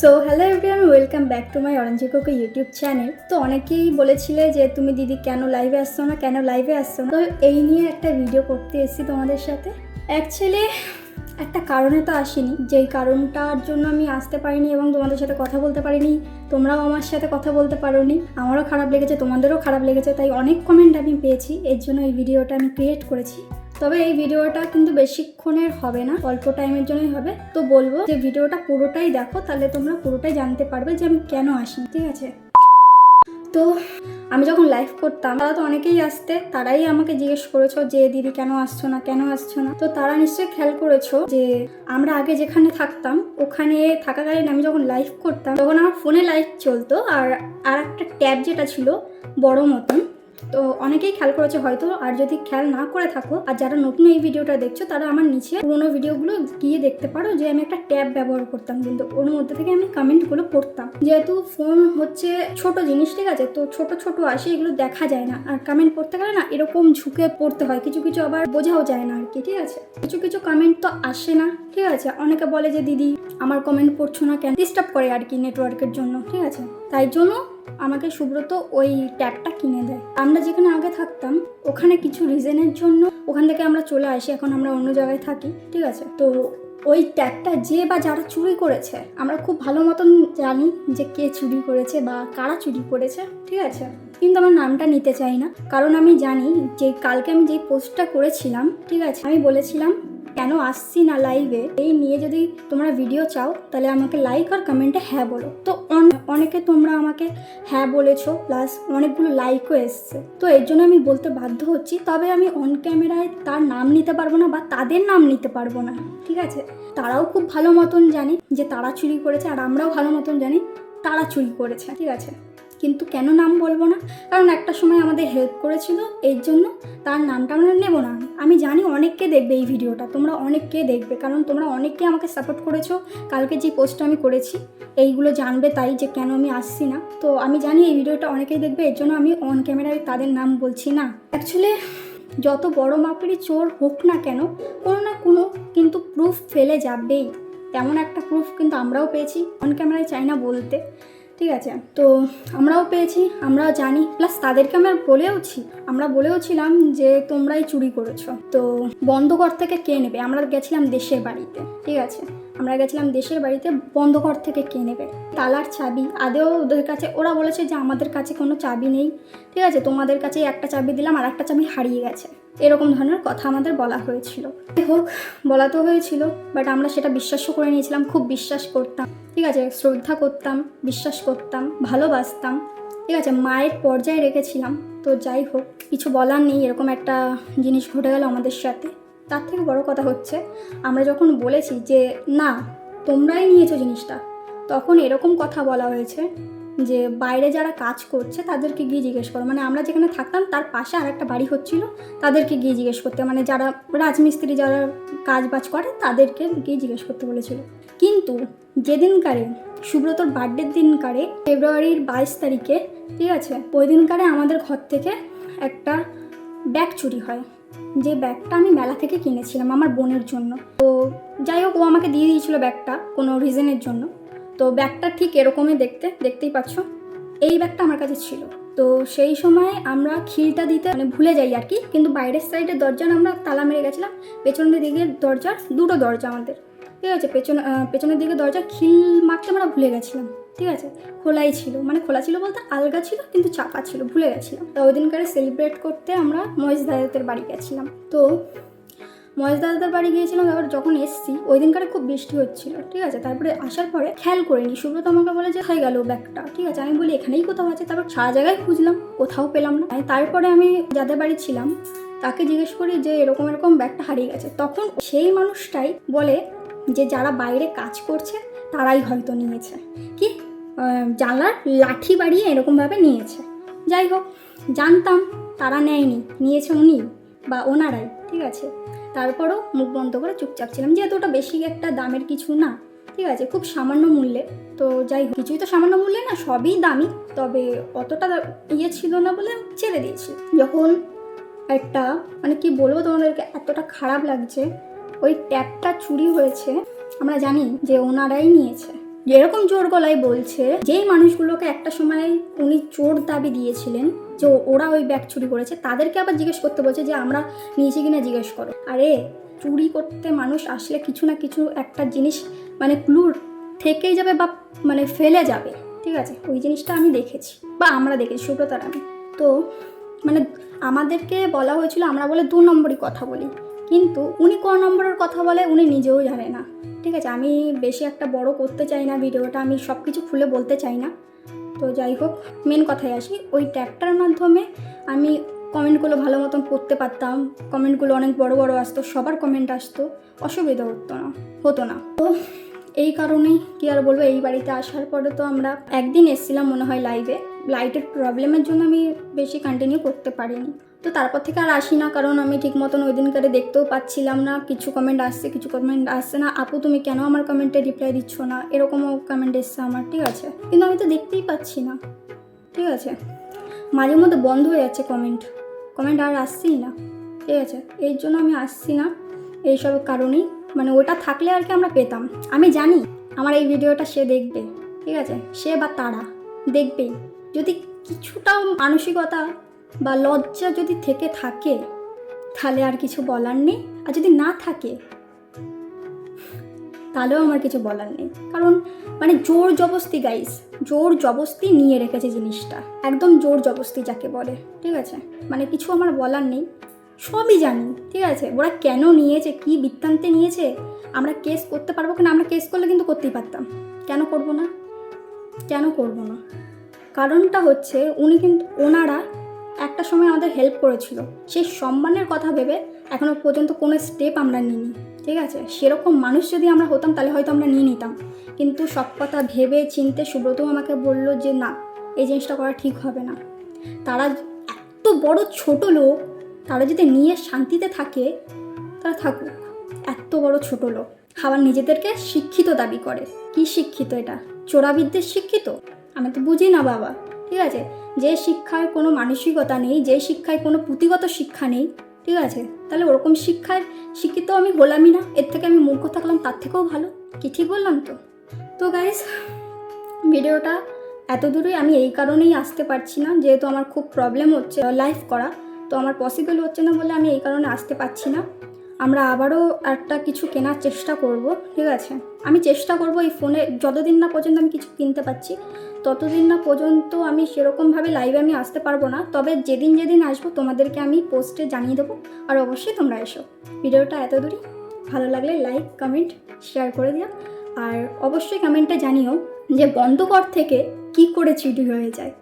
So hello everyone welcome back to my Orangey Coco YouTube channel তো অনেকেই বলেছিলে যে তুমি দিদি কেন লাইভে আসছো না, কেন লাইভে আসছো না? তো এই নিয়ে একটা ভিডিও করতে এসেছি তোমাদের সাথে। অ্যাকচুয়ালি একটা কারণে তো আসিনি। যেই কারণটার জন্য আমি আসতে পারিনি এবং তোমাদের সাথে কথা বলতে পারিনি, তোমরাও আমার সাথে কথা বলতে পারোনি। আমারও খারাপ লেগেছে, তোমাদেরও খারাপ লেগেছে, তাই অনেক কমেন্ট আমি পেয়েছি। এর জন্য এই ভিডিওটা আমি ক্রিয়েট করেছি। তবে এই ভিডিওটা কিন্তু বেশিক্ষণের হবে না, অল্প টাইমের জন্যই হবে। তো বলব যে ভিডিওটা পুরোটাই দেখো, তাহলে তোমরা পুরোটাই জানতে পারবে যে আমি কেন আসি ঠিক আছে? তো আমি যখন লাইভ করতাম, তারা তো অনেকেই আসতে, তারাই আমাকে জিজ্ঞেস করেছ যে, দিদি, কেন আসছো না? কেন আসছো না? তো তারা নিশ্চয়ই খেয়াল করেছ যে, আমরা আগে যেখানে থাকতাম, ওখানে থাকাকালীন আমি যখন লাইভ করতাম, তখন আমার ফোনে লাইভ চলতো। আর আর একটা ট্যাব যেটা ছিল, বড় মতন তো অনেকেই খেয়াল করেছে হয়তো, আর যদি খেয়াল না করে থাকো, আর যারা নতুন এই ভিডিওটা দেখছ, তারা আমার নিচে পুরোনো ভিডিওগুলো গিয়ে দেখতে পারো, যে আমি একটা ট্যাব ব্যবহার করতাম, কিন্তু ওর মধ্যে থেকে আমি কমেন্টগুলো পড়তাম। যেহেতু ফোন হচ্ছে ছোট জিনিস, ঠিক আছে? তো ছোট ছোট আসে, এগুলো দেখা যায় না। আর কমেন্ট পড়তে গেলে না, এরকম ঝুঁকে পড়তে হয়, কিছু কিছু আবার বোঝাও যায় না আর কি ঠিক আছে? কিছু কিছু কমেন্ট তো আসে না, ঠিক আছে? অনেকে বলে যে, দিদি, আমার কমেন্ট পড়ছো না কেন? ডিস্টার্ব করে আর কি নেটওয়ার্কের জন্য, ঠিক আছে? তাই জন্য আমাকে সুব্রত ওই ট্যাবটা কিনে দেয়। আমরা যেখানে আগে থাকতাম, ওখানে কিছু রিজনের জন্য ওখান থেকে আমরা চলে আসি, এখন আমরা অন্য জায়গায় থাকি, ঠিক আছে? তো ওই ট্যাগটা যে বা যারা চুরি করেছে, আমরা খুব ভালো মতন জানি যে কে চুরি করেছে বা কারা চুরি করেছে, ঠিক আছে? কিন্তু আমার নামটা নিতে চাই না, কারণ আমি জানি যে কালকে আমি যেই পোস্টটা করেছিলাম, ঠিক আছে? আমি বলেছিলাম কেন আসছি না লাইভে এই নিয়ে যদি তোমরা ভিডিও চাও, তাহলে আমাকে লাইক আর কমেন্টে হ্যাঁ বলো। তো অন- অনেকে তোমরা আমাকে হ্যাঁ বলেছ প্লাস অনেকগুলো লাইকও এসছে। তো এর জন্য আমি বলতে বাধ্য হচ্ছি, তবে আমি অন ক্যামেরায় তার নাম নিতে পারব না বা তাদের নাম নিতে পারব না, ঠিক আছে? তারাও খুব ভালো মতন জানি যে তারা চুরি করেছে, আর আমরাও ভালো মতন জানি তারা চুরি করেছে, ঠিক আছে? কিন্তু কেন নাম বলব না? কারণ একটা সময় আমাদের হেল্প করেছিল, এর জন্য তার নামটা আমরা নেব না। আমি জানি অনেককে দেখবে এই ভিডিওটা, তোমরা অনেককে দেখবে, কারণ তোমরা অনেককে আমাকে সাপোর্ট করেছ। কালকে যে পোস্টটা আমি করেছি, এইগুলো জানবে তাই যে কেন আমি আসছি না। তো আমি জানি এই ভিডিওটা অনেকেই দেখবে, এর জন্য আমি অন ক্যামেরায় তাদের নাম বলছি না। অ্যাকচুয়ালি যত বড় মাপেরই চোর হোক না কেন, কোনো না কোনো কিন্তু প্রুফ ফেলে যাবেই। তেমন একটা প্রুফ কিন্তু আমরাও পেয়েছি অন ক্যামেরায় চাই না বলতে। ঠিক আছে, তো আমরাও পেয়েছি, আমরাও জানি। প্লাস তাদেরকে আমরা বলেওছি, আমরা বলেওছিলাম যে তোমরাই চুরি করেছ। তো বন্ধ ঘর থেকে কে নেবে? আমরা গেছিলাম দেশের বাড়িতে, ঠিক আছে? আমরা গেছিলাম দেশের বাড়িতে বন্ধ বন্ধঘর থেকে কে নেবে। তালার চাবি। আদেও ওদের কাছে ওরা বলেছে যে আমাদের কাছে কোনো চাবি নেই। ঠিক আছে, তোমাদের কাছে একটা চাবি দিলাম, আর একটা চাবি হারিয়ে গেছে। এরকম ধরনের কথা আমাদের বলা হয়েছিল। হোক, বলা তো হয়েছিল বাট আমরা সেটা বিশ্বাসও করে নিয়েছিলাম, খুব বিশ্বাস করতাম। ঠিক আছে, শ্রদ্ধা করতাম, বিশ্বাস করতাম, ভালোবাসতাম। ঠিক আছে, মায়ের পর্যায়ে রেখেছিলাম। তো যাই হোক, কিছু বলার নেই, এরকম একটা জিনিস ঘটে গেল আমাদের সাথে। তার থেকে বড় কথা হচ্ছে, আমরা যখন বলেছি যে, না, তোমরাই নিয়েছো জিনিসটা, তখন এরকম কথা বলা হয়েছে যে, বাইরে যারা কাজ করছে তাদেরকে গিয়ে জিজ্ঞেস করো। মানে আমরা যেখানে থাকতাম, তার পাশে আর একটা বাড়ি হচ্ছিল, তাদেরকে গিয়ে জিজ্ঞেস করতে। মানে যারা রাজমিস্ত্রি, যারা কাজ বাজ করে, তাদেরকে গিয়ে জিজ্ঞেস করতে বলেছিল। কিন্তু যেদিনকারে, সুব্রতর বার্থডের দিনকারে, ফেব্রুয়ারির বাইশ তারিখে, ঠিক আছে? ওই দিনকারে আমাদের ঘর থেকে একটা ব্যাগ চুরি হয়। যে ব্যাগটা আমি মেলা থেকে কিনেছিলাম আমার বোনের জন্য। তো যাই হোক, ও আমাকে দিয়ে দিয়েছিল ব্যাগটা কোনো রিজনের জন্য। তো ব্যাগটা ঠিক এরকমই দেখতে, দেখতেই পাচ্ছ। এই ব্যাগটা আমার কাছে ছিল। তো সেই সময় আমরা খিলটা দিতে মানে ভুলে যাই আর কি। কিন্তু বাইরের সাইডের দরজার আমরা তালা মেরে গেছিলাম। পেছনের দিকের দরজার দুটো দরজা আমাদের। ঠিক আছে, পেছন পেছনের দিকে দরজা, খিল মারতে আমরা ভুলে গেছিলাম। ঠিক আছে? খোলাই ছিল। মানে খোলা ছিল বলতে আলগা ছিল, কিন্তু চাপা ছিল, ভুলে গেছিলাম। তো ওই দিনকারে সেলিব্রেট করতে আমরা মহেশ দাদাদের বাড়ি গেছিলাম। তো মহেশ দাদাদের বাড়ি গিয়েছিলাম, এবার যখন এসছি ওই দিনকারে খুব বৃষ্টি হচ্ছিল, ঠিক আছে? তারপরে আসার পরে খেয়াল করিনি। সুব্রত আমাকে বলে যে, হয়ে গেল ব্যাগটা, ঠিক আছে? আমি বলি, এখানেই কোথাও আছে? তারপর সারা জায়গায় খুঁজলাম, কোথাও পেলাম না। তারপরে আমি যাদের বাড়ি ছিলাম, তাকে জিজ্ঞেস করি যে, এরকম এরকম ব্যাগটা হারিয়ে গেছে। তখন সেই মানুষটাই বলে যে, যারা বাইরে কাজ করছে তারাই হয়তো নিয়েছে। কি? জানলার লাঠি বাড়িয়ে এরকমভাবে নিয়েছে। যাই হোক, জানতাম তারা নেয়নি, নিয়েছে উনি বা ওনারাই, ঠিক আছে? তারপরও মুখ বন্ধ করে চুপচাপ ছিলাম। যেহেতু ওটা বেশি একটা দামের কিছু না, ঠিক আছে? খুব সামান্য মূল্যে। তো যাই হোক, কিছুই তো সামান্য মূল্যে না, সবই দামি। তবে অতটা ইয়ে ছিল না বলে ছেড়ে দিয়েছি। যখন একটা মানে কি বলব তোমাদেরকে, এতটা খারাপ লাগছে, ওই ট্যাপটা চুরি হয়েছে আমরা জানি যে ওনারাই নিয়েছে। যেরকম জোর গলায় বলছে, যেই মানুষগুলোকে একটা সময় উনি চোর দাবি দিয়েছিলেন যে ওরা ওই ব্যাগ চুরি করেছে, তাদেরকে আবার জিজ্ঞেস করতে বলছে যে আমরা নিয়েছি কিনা জিজ্ঞেস করো। আরে, চুরি করতে মানুষ আসলে কিছু না কিছু একটা জিনিস মানে ক্লুর থেকেই যাবে বা মানে ফেলে যাবে। ঠিক আছে, ওই জিনিসটা আমি দেখেছি বা আমরা দেখেছি, সুব্রতার আমি। তো মানে আমাদেরকে বলা হয়েছিল আমরা বলে দু নম্বরই কথা বলি। কিন্তু উনি ক নম্বরের কথা বলে, উনি নিজেও জানে না। ঠিক আছে, আমি বেশি একটা বড় করতে চাই না ভিডিওটা, আমি সব কিছু খুলে বলতে চাই না। তো যাই হোক মেন কথায় আসি। ওই ট্যাগটার মাধ্যমে আমি কমেন্টগুলো ভালো মতন পড়তে পারতাম। কমেন্টগুলো অনেক বড় বড় আসতো, সবার কমেন্ট আসতো, অসুবিধা হতো না হতো না। তো এই কারণেই কি আর বলব, এই বাড়িতে আসার পরে তো আমরা একদিন এসেছিলাম মনে হয় লাইভে লাইটের প্রবলেমের জন্য আমি বেশি কন্টিনিউ করতে পারিনি। তো তারপর থেকে আর আসি না, কারণ আমি ঠিক মতন ওই দিনকারে দেখতেও পাচ্ছিলাম না। কিছু কমেন্ট আসছে, কিছু কমেন্ট আসছে না। আপু, তুমি কেন আমার কমেন্টে রিপ্লাই দিচ্ছ না? এরকমও কমেন্ট এসছে আমার, ঠিক আছে? কিন্তু আমি তো দেখতেই পাচ্ছি না, ঠিক আছে? মাঝে মধ্যে বন্ধ হয়ে যাচ্ছে কমেন্ট কমেন্ট আর আসছেই না, ঠিক আছে? এই জন্য আমি আসছি না, এইসব কারণেই। মানে ওটা থাকলে আর কি আমরা পেতাম। আমি জানি আমার এই ভিডিওটা সে দেখবে, ঠিক আছে? সে বা তারা দেখবেই যদি কিছুটাও মানসিকতা বা লজ্জা যদি থেকে থাকে, তাহলে আর কিছু বলার নেই। আর যদি না থাকে, তাহলেও আমার কিছু বলার নেই। কারণ মানে জোর জবস্তি গাইস জোর জবস্তি নিয়ে রেখেছে জিনিসটা। একদম জোর জবস্তি যাকে বলে, ঠিক আছে? মানে কিছু আমার বলার নেই। সবই জানি, ঠিক আছে? ওরা কেন নিয়েছে, কি বৃত্তান্তে নিয়েছে, আমরা কেস করতে পারব কিনা? আমরা কেস করলে কিন্তু করতেই পারতাম। কেন করব না? কেন করব না? কারণটা হচ্ছে, উনি কিন্তু, ওনারা একটা সময় আমাদের হেল্প করেছিল। সেই সম্মানের কথা ভেবে এখনও পর্যন্ত কোনো স্টেপ আমরা নিইনি, ঠিক আছে? সেরকম মানুষ যদি আমরা হতাম, তাহলে হয়তো আমরা নিয়ে নিতাম। কিন্তু সব কথা ভেবে, চিনতে সুব্রতও আমাকে বলল যে, না, এই জিনিসটা করা ঠিক হবে না। তারা এত বড় ছোট লোক, তারা যদি নিয়ে শান্তিতে থাকে, তারা থাকুক। এত বড় ছোট লোক। আবার নিজেদেরকে শিক্ষিত দাবি করে। কি শিক্ষিত এটা? চোরাবিদ্যের শিক্ষিত? আমি তো বুঝি না, বাবা। ঠিক আছে? যে শিক্ষায় কোনো মানসিকতা নেই, যে শিক্ষায় কোনো পুঁথিগত শিক্ষা নেই, ঠিক আছে? তাহলে ওরকম শিক্ষায় শিক্ষিত আমি হলামই না। এর থেকে আমি মূর্খ থাকলাম, তার থেকেও ভালো। কি ঠিক বললাম তো? তো গাইস ভিডিওটা এত দূরে আমি এই কারণেই আসতে পারছি না, যেহেতু আমার খুব প্রবলেম হচ্ছে লাইভ করা। তো আমার পসিবল হচ্ছে না বলে আমি এই কারণে আসতে পারছি না। আমরা আবারও একটা কিছু কেনার চেষ্টা করব, ঠিক আছে? আমি চেষ্টা করব এই ফোনে, যতদিন না পর্যন্ত আমি কিছু কিনতে পারছি, ততদিন না পর্যন্ত আমি সেরকমভাবে লাইভে আমি আসতে পারব না। তবে যেদিন যেদিন আসব, তোমাদেরকে আমি পোস্টে জানিয়ে দেবো। আর অবশ্যই তোমরা এসো। ভিডিওটা এত দূরই। ভালো লাগলে লাইক কমেন্ট শেয়ার করে দিও। আর অবশ্যই কমেন্টে জানিও যে বন্ধ কর থেকে কি করে চুরি হয়ে যায়।